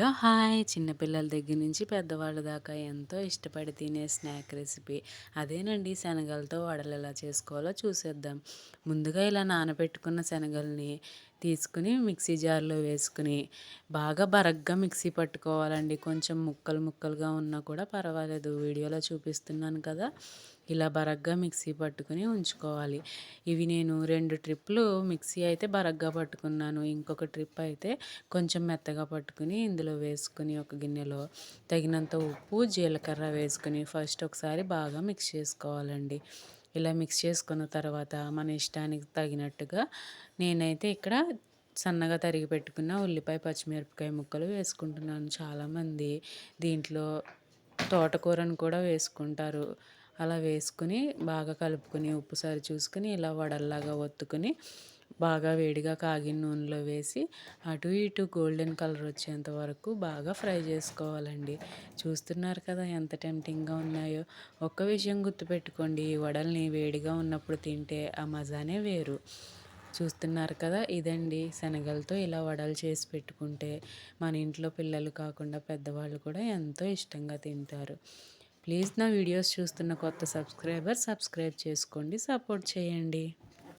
Hello hi చిన్నపిల్లల దగ్గర నుంచి పెద్దవాళ్ళ దాకా ఎంతో ఇష్టపడి తినే స్నాక్ రెసిపీ. అదేనండి శనగలతో వడలు ఎలా చేసుకోవాలో చూసేద్దాం. ముందుగా ఇలా నానబెట్టుకున్న శనగల్ని తీసుకుని మిక్సీ జార్లో వేసుకుని బాగా బరగ్గా మిక్సీ పట్టుకోవాలండి. కొంచెం ముక్కలు ముక్కలుగా ఉన్నా కూడా పర్వాలేదు. వీడియోలో చూపిస్తున్నాను కదా. ఇలా బరగ్గా మిక్సీ పట్టుకుని ఉంచుకోవాలి. ఇవి నేను రెండు ట్రిప్లు మిక్సీ అయితే బరగ్గా పట్టుకున్నాను. ఇంకొక ట్రిప్ అయితే కొంచెం మెత్తగా పట్టుకుని ఇందులో వేసుకుని ఒక గిన్నెలో తగినంత ఉప్పు జీలకర్ర వేసుకుని ఫస్ట్ ఒకసారి బాగా మిక్స్ చేసుకోవాలండి. ఇలా మిక్స్ చేసుకున్న తర్వాత మన ఇష్టానికి తగినట్టుగా నేనైతే ఇక్కడ సన్నగా తరిగి పెట్టుకున్న ఉల్లిపాయ పచ్చిమిరపకాయ ముక్కలు వేసుకుంటున్నాను. చాలామంది దీంట్లో తోటకూరను కూడా వేసుకుంటారు. అలా వేసుకుని బాగా కలుపుకొని ఉప్పు సరి చూసుకుని ఇలా వడల్లాగా ఒత్తుకుని బాగా వేడిగా కాగిన నూనెలో వేసి అటు ఇటు గోల్డెన్ కలర్ వచ్చేంత వరకు బాగా ఫ్రై చేసుకోవాలండి. చూస్తున్నారు కదా ఎంత టెంప్టింగ్గా ఉన్నాయో. ఒక్క విషయం గుర్తుపెట్టుకోండి ఈ వడల్ని వేడిగా ఉన్నప్పుడు తింటే ఆ మజానే వేరు. చూస్తున్నారు కదా ఇదండి శనగలతో ఇలా వడలు చేసి పెట్టుకుంటే మన ఇంట్లో పిల్లలు కాకుండా పెద్దవాళ్ళు కూడా ఎంతో ఇష్టంగా తింటారు. ప్లీజ్ నా వీడియోస్ చూస్తున్న కొత్త సబ్స్క్రైబర్ సబ్స్క్రైబ్ చేసుకోండి సపోర్ట్ చేయండి.